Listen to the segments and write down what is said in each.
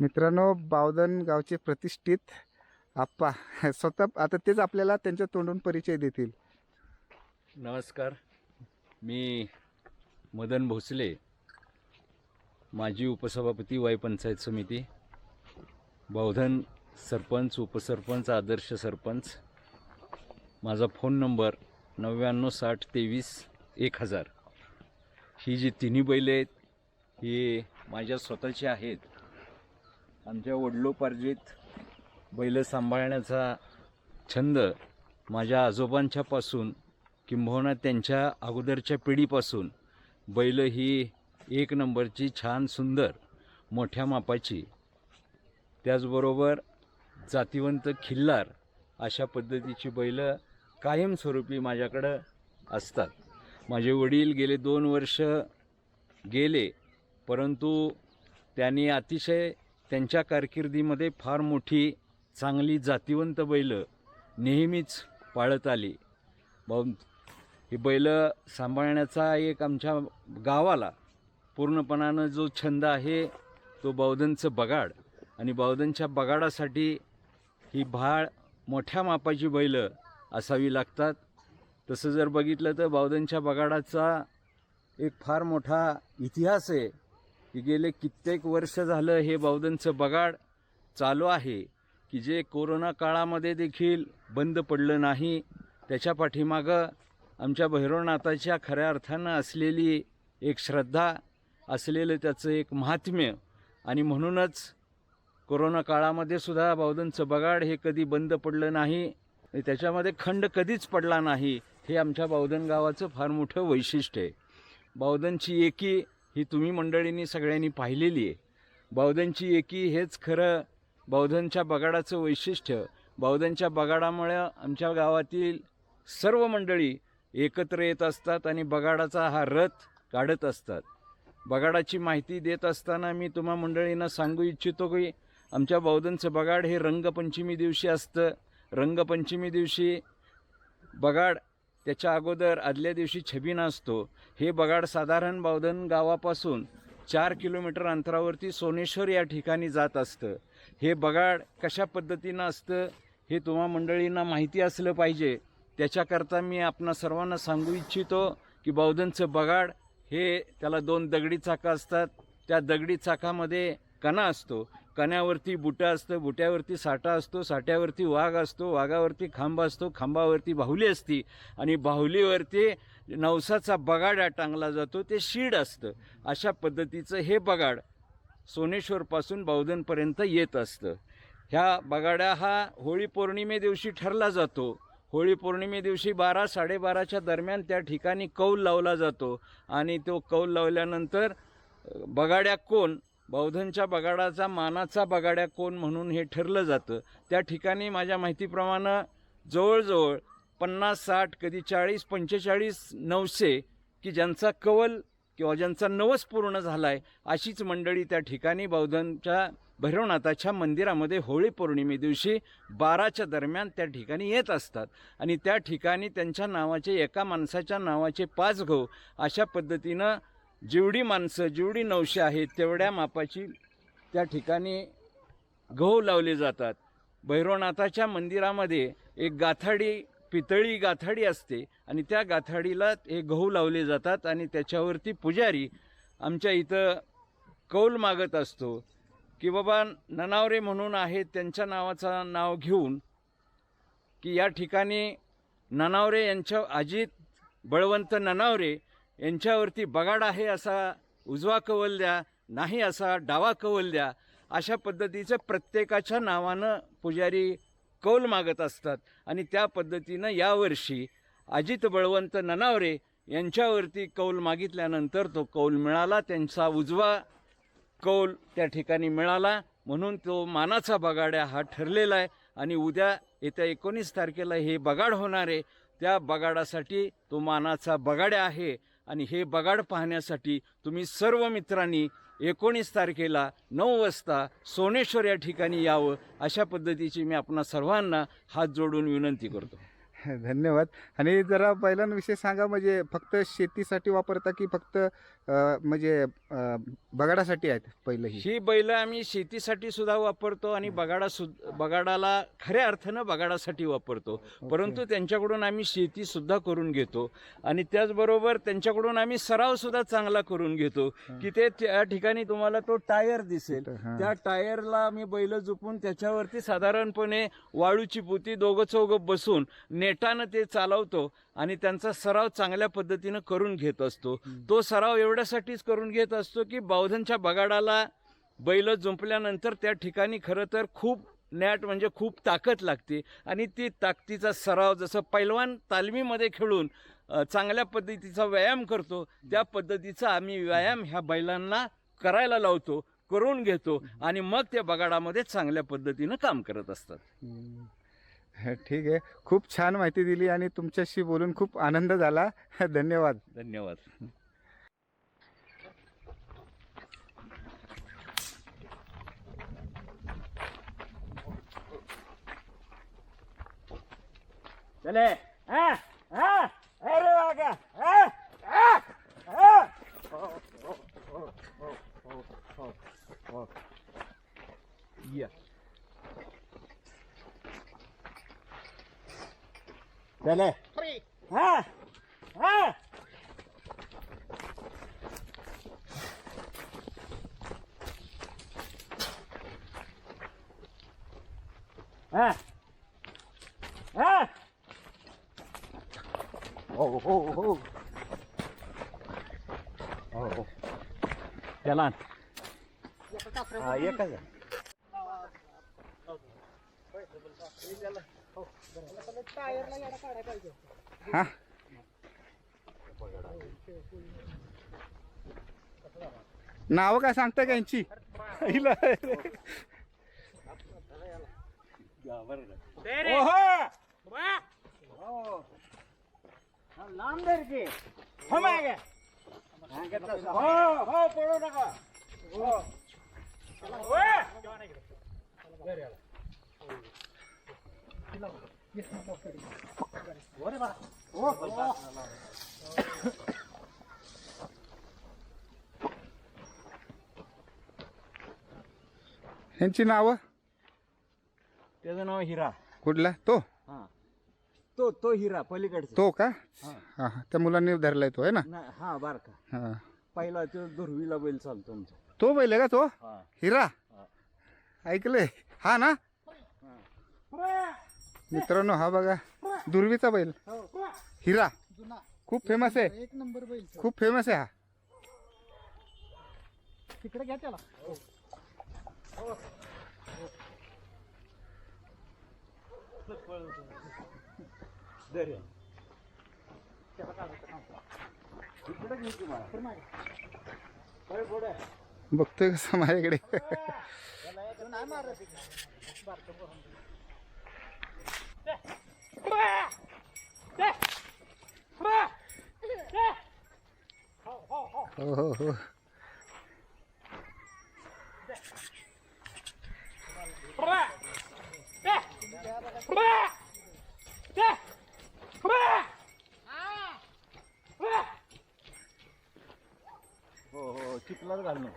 मित्रांनो बावधन गावचे प्रतिष्ठित आप्पा स्वतः आता तेच आपल्याला त्यांच्या तोंडून परिचय देतील. नमस्कार. मी मदन भोसले माजी उपसभापती वाई पंचायत समिती बौधन सरपंच उपसरपंच आदर्श सरपंच. माझा फोन नंबर नव्याण्णव साठ तेवीस एक हजार. ही जी तिन्ही बैल आहेत ही माझ्या स्वतःची आहेत. आमच्या वडिलोपार्जित बैल सांभाळण्याचा छंद माझ्या आजोबांच्यापासून किंबहुना त्यांच्या अगोदरच्या पिढीपासून बैल ही एक नंबरची छान सुंदर मोठ्या मापाची. त्याचबरोबर जातिवंत खिल्लार अशा पद्धतीची बैलं कायमस्वरूपी माझ्याकडं असतात. माझे वडील गेले दोन वर्ष गेले परंतु त्यांनी अतिशय त्यांच्या कारकिर्दीमध्ये फार मोठी चांगली जातिवंत बैलं नेहमीच पाळत आली. भाऊ ही बैलं सांभाळण्याचा एक आमच्या गावाला पूर्णपणानं जो छंद आहे तो बौद्धंचं बगाड. आणि बौद्धंच्या बगाडासाठी ही भाळ मोठ्या मापाची बैलं असावी लागतात. तसं जर बघितलं तर बावधनच्या बगाडाचा एक फार मोठा इतिहास आहे की गेले कित्येक वर्ष झालं हे बावधनचं बगाड चालू आहे की जे कोरोना काळामध्ये देखील बंद पडलं नाही. त्याच्या पाठीमागं आमच्या भैरवनाथाच्या खऱ्या अर्थानं असलेली एक श्रद्धा असलेलं त्याचं एक महात्म्य आणि म्हणूनच कोरोना काळामध्ये सुद्धा बावधनचं बगाड हे कधी बंद पडलं नाही आणि त्याच्यामध्ये खंड कधीच पडला नाही. हे आमच्या बौधन गावाचं फार मोठं वैशिष्ट्य आहे. बौद्धंची एकी ही तुम्ही मंडळींनी सगळ्यांनी पाहिलेली आहे. बौधनची एकी हेच खरं बौधनच्या बगाडाचं वैशिष्ट्य. बौधनच्या बगाडामुळे आमच्या गावातील सर्व मंडळी एकत्र येत असतात आणि बगाडाचा हा रथ काढत असतात. बगाडाची माहिती देत असताना मी तुम्हा मंडळींना सांगू इच्छितो की आमच्या बौधनचं बगाड हे रंगपंचमी दिवशी असतं. रंगपंचमी दिवशी बगाड त्याच्या अगोदर आदल्या दिवशी छबिना असतो हे बगाड साधारण बावधन गावापासून चार किलोमीटर अंतरावरती सोनेश्वर या ठिकाणी जात असतं. हे बगाड कशा पद्धतीनं असतं हे तुम्हा मंडळींना माहिती असलं पाहिजे. त्याच्याकरता मी आपणा सर्वांना सांगू इच्छितो की बावधनचं बगाड हे त्याला दोन दगडी चाकं असतात. त्या दगडी चाकामध्ये कणा असतो. कण्यावरती बुटं असतं बुट्यावरती साठा असतो साठ्यावरती वाघ असतो वाघावरती खांब असतो खांबावरती बाहुली असती आणि बाहुलीवरती नवसाचा बगाडा टांगला जातो ते शीड असतं. अशा पद्धतीचं हे बगाड सोनेश्वरपासून बौद्धनपर्यंत येत असतं. ह्या बगाड्या हा होळी पौर्णिमे दिवशी ठरला जातो. होळी पौर्णिमे दिवशी बारा साडेबाराच्या दरम्यान त्या ठिकाणी कौल लावला जातो आणि तो कौल लावल्यानंतर बगाड्या कोण? बौद्धांच्या बगाडाचा मानाचा बगाड्या कोण म्हणून हे ठरलं जातं त्या ठिकाणी माझ्या माहितीप्रमाणे जवळजवळ पन्नास साठ कधी चाळीस पंचेचाळीस नवसे की ज्यांचा कवल किंवा ज्यांचा नवस पूर्ण झाला आहे अशीच मंडळी त्या ठिकाणी बौद्धांच्या भैरवनाथाच्या मंदिरामध्ये होळी पौर्णिमे दिवशी बाराच्या दरम्यान त्या ठिकाणी येत असतात. आणि त्या ठिकाणी त्यांच्या नावाचे एका माणसाच्या नावाचे पाच घो अशा पद्धतीनं जेवढी माणसं जेवढी नवशे आहेत तेवढ्या मापाची त्या ठिकाणी गहू लावले जातात. भैरवनाथाच्या मंदिरामध्ये एक गाथाडी पितळी गाथाडी असते आणि त्या गाथाडीला हे गहू लावले जातात आणि त्याच्यावरती पुजारी आमच्या इथं कौल मागत असतो की बाबा ननावरे म्हणून आहेत त्यांच्या नावाचा नाव घेऊन की या ठिकाणी ननावरे यांच्या अजित बळवंत ननावरे यांच्यावरती बगाड आहे असा उजवा कवल द्या नाही असा डावा कवल द्या अशा पद्धतीचं प्रत्येकाच्या नावानं पुजारी कौल मागत असतात. आणि त्या पद्धतीनं यावर्षी अजित बळवंत ननावरे यांच्यावरती कौल मागितल्यानंतर तो कौल मिळाला त्यांचा उजवा कौल त्या ठिकाणी मिळाला. म्हणून तो मानाचा बगाड्या हा ठरलेला आहे आणि उद्या येत्या एकोणीस तारखेला हे बगाड होणार आहे. त्या बगाडासाठी तो मानाचा बगाड्या आहे. आणि हे बगाड पाहण्यासाठी तुम्ही सर्व मित्रांनी एकोणीस तारखेला नऊ वाजता सोनेश्वर या ठिकाणी यावं अशा पद्धतीची मी आपणा सर्वांना हात जोडून विनंती करतो. धन्यवाद. आणि जरा बैलांविषयी सांगा म्हणजे फक्त शेतीसाठी वापरता की फक्त म्हणजे बगाडासाठी आहेत पहिलं ही. बैल आम्ही शेतीसाठी सुद्धा वापरतो आणि बगाडा सुद्धा बगाडाला खऱ्या अर्थानं बगाडासाठी वापरतो. परंतु त्यांच्याकडून आम्ही शेती सुद्धा करून घेतो आणि त्याचबरोबर त्यांच्याकडून आम्ही सराव सुद्धा चांगला करून घेतो की ते त्या ठिकाणी तुम्हाला तो टायर दिसेल. त्या टायरला आम्ही बैल झोपून त्याच्यावरती साधारणपणे वाळूची पोती दोघं चौघं बसून नेटानं ते चालवतो. आणि त्यांचा सराव चांगल्या पद्धतीनं करून घेत असतो. तो सराव एवढ्यासाठीच करून घेत असतो की बौद्धनच्या बगाडाला बैल जुंपल्यानंतर त्या ठिकाणी खरं तर खूप नॅट म्हणजे खूप ताकद लागते. आणि ती ताकदीचा सराव जसं पैलवान तालमीमध्ये खेळून चांगल्या पद्धतीचा व्यायाम करतो त्या पद्धतीचा आम्ही व्यायाम ह्या बैलांना करायला लावतो करून घेतो आणि मग ते बगाडामध्ये चांगल्या पद्धतीनं काम करत असतात. ठीक आहे. खूप छान माहिती दिली आणि तुमच्याशी बोलून खूप आनंद झाला. धन्यवाद. धन्यवाद. चले. हा हा अरे वागा हा हा हा या चले हा हा हा हा हो हो हो हो हो चला हा एकच आहे. हा. नाव काय सांगता का यांची. लांब हो मागे. हो हो पळू नका. हो. यांची नावं? त्याचं नाव हिरा. कुठला? तो? हा. तो तो हिरा पलीकडचा. तो का? हा. हा हा. त्या मुलांनी धरलाय तो आहे ना? नाही, हा बारका. हा. पहिला तो दुर्वीला बैल चालतो आमचा. तो बैल आहे का तो? हा. हिरा. ऐकलंय. हा ना? मित्रांनो हा बघा दुर्वीचा बैल. हिरा. खूप फेमस आहे. एक नंबर बैल खूप फेमस आहे हा. तिकडे घ्या त्याला. दर बघतोय कसं माझ्याकडे. नाही मारत हो हो हो हो हो चिखलात घालणं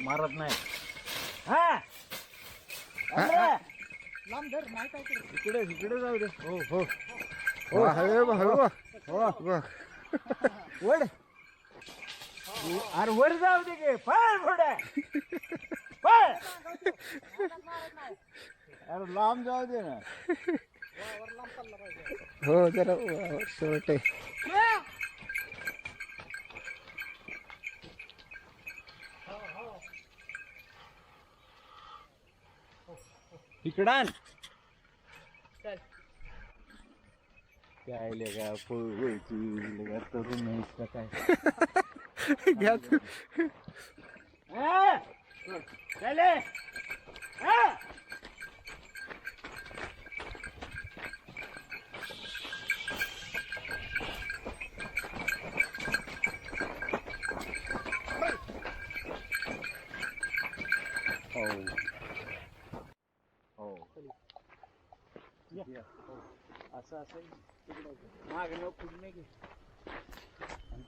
मारत नाही हा लांब धर नाही काय करू इकडे इकडे जाऊ दे हो. हो हो हळू बघ, हळू. हो. बघ वड. अरे वर जाऊ दे गे. पळ पळ. अरे लांब जाऊ दे ना. हो जरा शॉर्ट आहे. इकडान काय लेगा पळवायची लेगा तरुण नाहीस का काय घ्या तू चले असं असेल मागणं पुढणे घे.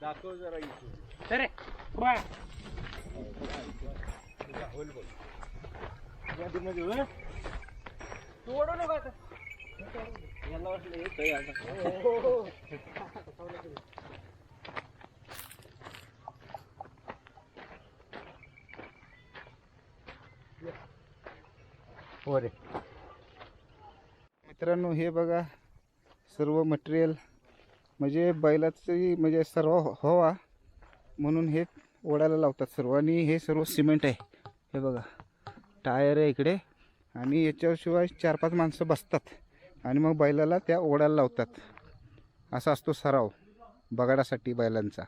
दाखव जरा इथे अरे होईल बघ तोडू नका आता. याला वाटलं येतंय आता. हो रे. मित्रांनो हे बघा सर्व मटेरियल म्हणजे बैलाची म्हणजे सर्व हो- हवा म्हणून हे ओढायला लावतात सर्व. आणि हे सर्व सिमेंट आहे. हे बघा. टायर आहे इकडे. आणि याच्याशिवाय चार पाच माणसं बसतात. आणि मग बैलाला त्या ओढायला लावतात. असा असतो सराव बगाडासाठी बैलांचा.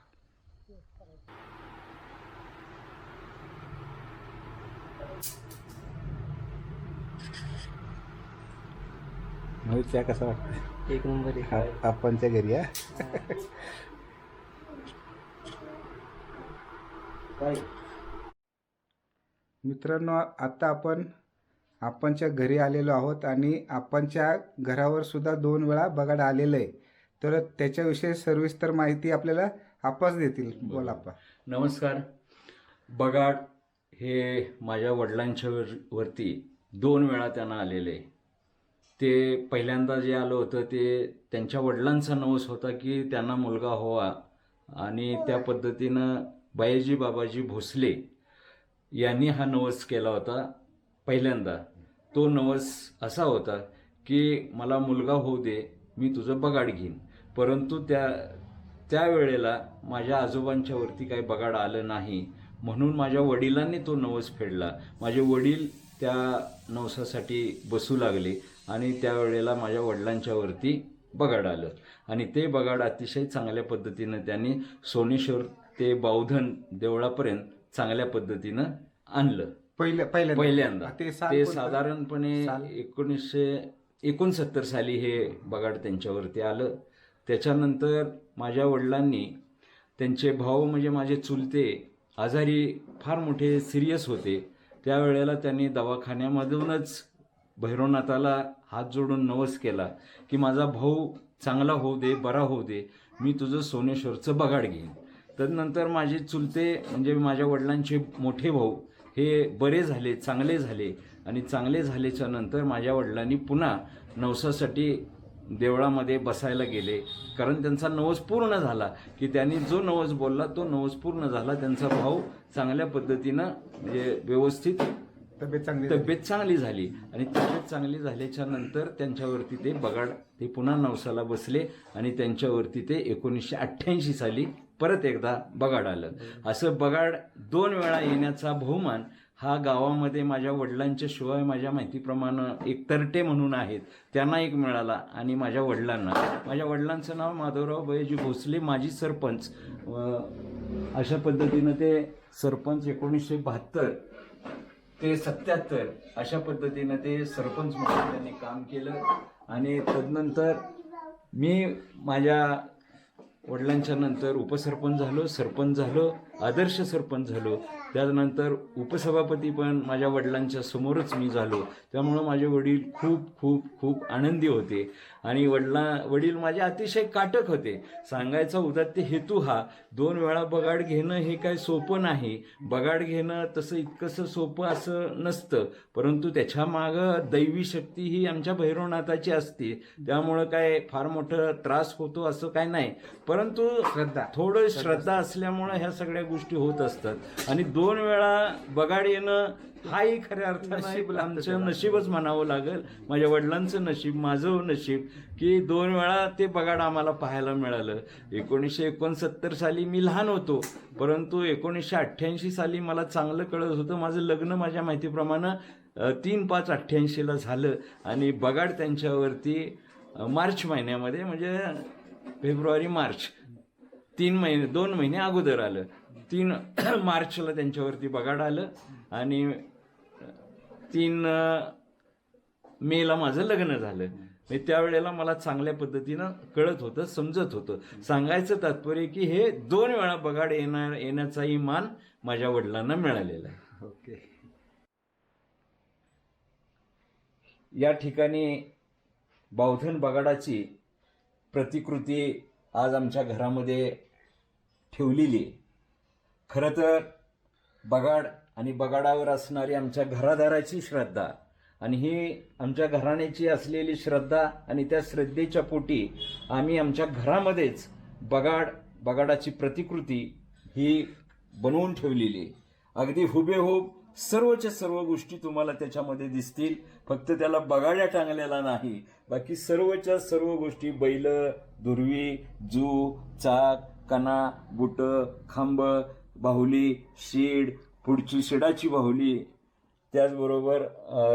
त्या कसा वाटतं एक नंबर आपणच्या घरी या मित्रांनो आता आपण आपणच्या घरी आलेलो आहोत आणि आपणच्या घरावर सुद्धा दोन वेळा बगाड आलेलं आहे तर त्याच्याविषयी सविस्तर माहिती आपल्याला आपाच देतील. बोला आपा नमस्कार. बगाड हे माझ्या वडिलांच्या वर वरती दोन वेळा त्यांना आलेले ते पहिल्यांदा जे आलं होतं ते त्यांच्या वडिलांचा नवस होता की त्यांना मुलगा व्हावा. आणि त्या पद्धतीनं बायजी बाबाजी भोसले यांनी हा नवस केला होता पहिल्यांदा. तो नवस असा होता की मला मुलगा होऊ दे मी तुझं बगाड घेईन. परंतु त्या त्यावेळेला माझ्या आजोबांच्या वरती काही बगाड आलं नाही. म्हणून माझ्या वडिलांनी तो नवस फेडला. माझे वडील त्या नवसासाठी बसू लागले. आणि त्यावेळेला माझ्या वडिलांच्या वरती बगाड आलं आणि ते बगाड अतिशय चांगल्या पद्धतीनं त्यांनी सोनेश्वर ते बावधन देवळापर्यंत चांगल्या पद्धतीनं आणलं पहिल्या पहिल्यांदा ते ते? साधारणपणे? एकोणीसशे एकोणसत्तर साली हे बगाड त्यांच्यावरती आलं त्याच्यानंतर माझ्या वडिलांनी त्यांचे भाऊ म्हणजे माझे चुलते आजारी फार मोठे सिरियस होते त्यावेळेला त्यांनी दवाखान्यामधूनच भैरवनाथाला हात जोडून नवस केला की माझा भाऊ चांगला होऊ दे बरा होऊ दे मी तुझं सोनेश्वरचं बगाड घेईन. तदनंतर माझे चुलते म्हणजे माझ्या वडिलांचे मोठे भाऊ हे बरे झाले चांगले झाले आणि चांगले झाल्याच्यानंतर माझ्या वडिलांनी पुन्हा नवसासाठी देवळामध्ये बसायला गेले. कारण त्यांचा नवस पूर्ण झाला की त्यांनी जो नवस बोलला तो नवस पूर्ण झाला. त्यांचा भाऊ चांगल्या पद्धतीनं म्हणजे व्यवस्थित तब्येत चांगली तब्येत चांगली झाली. आणि तब्येत चांगली झाल्याच्यानंतर त्यांच्यावरती ते बगाड ते पुन्हा नवसाला बसले आणि त्यांच्यावरती ते एकोणीसशे अठ्ठ्याऐंशी साली परत एकदा बगाड आलं. असं बगाड दोन वेळा येण्याचा बहुमान हा गावामध्ये माझ्या वडिलांच्या शिवाय माझ्या माहितीप्रमाणे एक तरटे म्हणून आहेत. त्यांना एक मिळाला आणि माझ्या वडिलांना. माझ्या वडिलांचं नाव माधवराव बयजी भोसले माजी सरपंच. अशा पद्धतीनं ते सरपंच एकोणीसशे बहात्तर ते सत्याहत्तर अशा पद्धतीनं ते सरपंच म्हणून त्यांनी काम केलं. आणि तदनंतर मी माझ्या वडिलांच्या नंतर उपसरपंच झालो सरपंच झालो आदर्श सरपंच झालो. त्यानंतर उपसभापती पण माझ्या वडिलांच्या समोरच मी झालो. त्यामुळं माझे वडील खूप खूप खूप आनंदी होते. आणि वडिला वडील माझे अतिशय काटक होते. सांगायचा उदात्त हेतू हा दोन वेळा बगाड घेणं हे काय सोपं नाही. बगाड घेणं तसं इतकंसं सोपं असं नसतं. परंतु त्याच्या मागं दैवी शक्ती ही आमच्या भैरवनाथाची असते. त्यामुळं काय फार मोठं त्रास होतो असं काय नाही. परंतु श्रद्धा. थोडं श्रद्धा. असल्यामुळं ह्या सगळ्या गोष्टी होत असतात. आणि दोन वेळा बगाड येणं हाही खऱ्या नशीब अर्थानं आमचं. नशीबच म्हणावं लागेल. माझ्या वडिलांचं नशीब माझं नशीब की दोन वेळा ते बगाड आम्हाला पाहायला मिळालं. एकोणीसशे एकोणसत्तर साली मी लहान होतो. परंतु एकोणीसशे अठ्ठ्याऐंशी साली मला चांगलं कळत होतं. माझं लग्न माझ्या माहितीप्रमाणे तीन पाच अठ्ठ्याऐंशीला झालं आणि बगाड त्यांच्यावरती मार्च महिन्यामध्ये म्हणजे फेब्रुवारी मार्च तीन महिने दोन महिने अगोदर आलं. तीन मार्चला त्यांच्यावरती बगाड आलं आणि तीन मेला माझं लग्न झालं. मी त्यावेळेला मला चांगल्या पद्धतीनं कळत होतं समजत होतं. सांगायचं तात्पर्य की हे दोन वेळा बगाड येणार येण्याचाही मान माझ्या वडिलांना मिळालेला आहे. ओके. या ठिकाणी बावधन बगाडाची प्रतिकृती आज आमच्या घरामध्ये ठेवलेली खरं तर बगाड आणि बगाडावर असणारी आमच्या घरादाराची श्रद्धा आणि ही आमच्या घराण्याची असलेली श्रद्धा आणि त्या श्रद्धेच्या पोटी आम्ही आमच्या घरामध्येच बगाड बगाडाची प्रतिकृती ही बनवून ठेवलेली अगदी हुबेहूब सर्वच्या सर्व गोष्टी तुम्हाला त्याच्यामध्ये दिसतील. फक्त त्याला बगाड्या टांगलेला नाही. बाकी सर्वच्या सर्व गोष्टी बैल दुर्वी जू चाक कणा गुट खांब बाहुली शीड पुढची शिडाची बाहुली त्याचबरोबर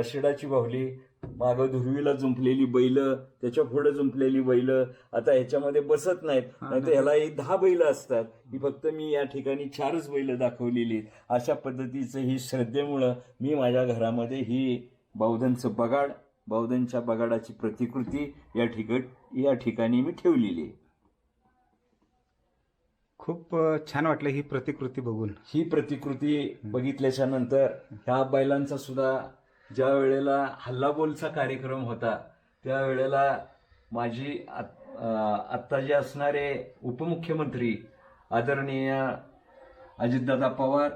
शिडाची बाहुली मागं धुरवीला जुंपलेली बैल त्याच्या पुढे जुंपलेली बैल आता ह्याच्यामध्ये बसत नाहीत. नाही तर ह्याला ही दहा बैल असतात. ही फक्त मी या ठिकाणी चारच बैल दाखवलेली. अशा पद्धतीचं ही श्रद्धेमुळं मी माझ्या घरामध्ये ही बौद्धंचं बगाड बौद्धंच्या बगाडाची प्रतिकृती या ठिकाणी या ठिकाणी मी ठेवलेली आहे. खूप छान वाटलं ही प्रतिकृती बघून. ही प्रतिकृती बघितल्याच्या नंतर ह्या बैलांचा सुद्धा ज्या वेळेला हल्लाबोलचा कार्यक्रम होता त्यावेळेला माझी आत- आत्ता जे असणारे उपमुख्यमंत्री आदरणीय अजितदादा पवार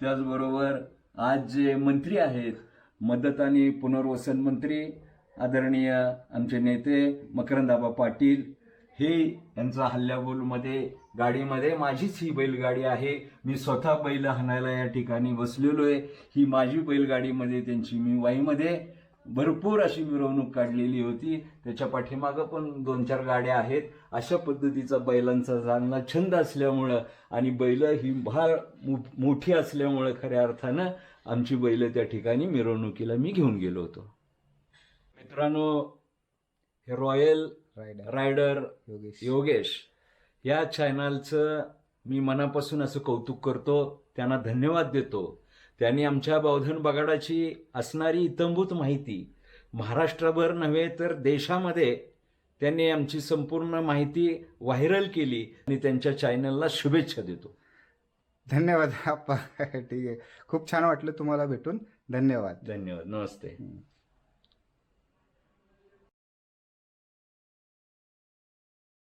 त्याचबरोबर आज जे मंत्री आहेत मदत आणि पुनर्वसन मंत्री आदरणीय आमचे नेते मकरंदाबा पाटील हे यांचा हल्ल्याबोलमध्ये गाडीमध्ये माझीच ही बैलगाडी आहे. मी स्वतः बैल हाणायला या ठिकाणी बसलेलो आहे ही माझी बैलगाडीमध्ये त्यांची मी वाईमध्ये भरपूर अशी मिरवणूक काढलेली होती. त्याच्या पाठीमागं पण दोन चार गाड्या आहेत. अशा पद्धतीचा बैलांचा जाणला छंद असल्यामुळं आणि बैल ही मो- मोठी असल्यामुळं खऱ्या अर्थानं आमची बैल त्या ठिकाणी मिरवणुकीला मी घेऊन गेलो होतो. मित्रांनो हे royal rider. Rider Yogesh. Yogesh. या चॅनलचं मी मनापासून असं कौतुक करतो त्यांना धन्यवाद देतो. त्यांनी आमच्या बौद्धन बगाडाची असणारी इतंभूत माहिती महाराष्ट्रभर नव्हे तर देशामध्ये त्यांनी आमची संपूर्ण माहिती व्हायरल केली आणि त्यांच्या चॅनलला शुभेच्छा देतो. धन्यवाद आप्पा ठीक आहे. खूप छान वाटलं तुम्हाला भेटून. धन्यवाद. धन्यवाद. नमस्ते.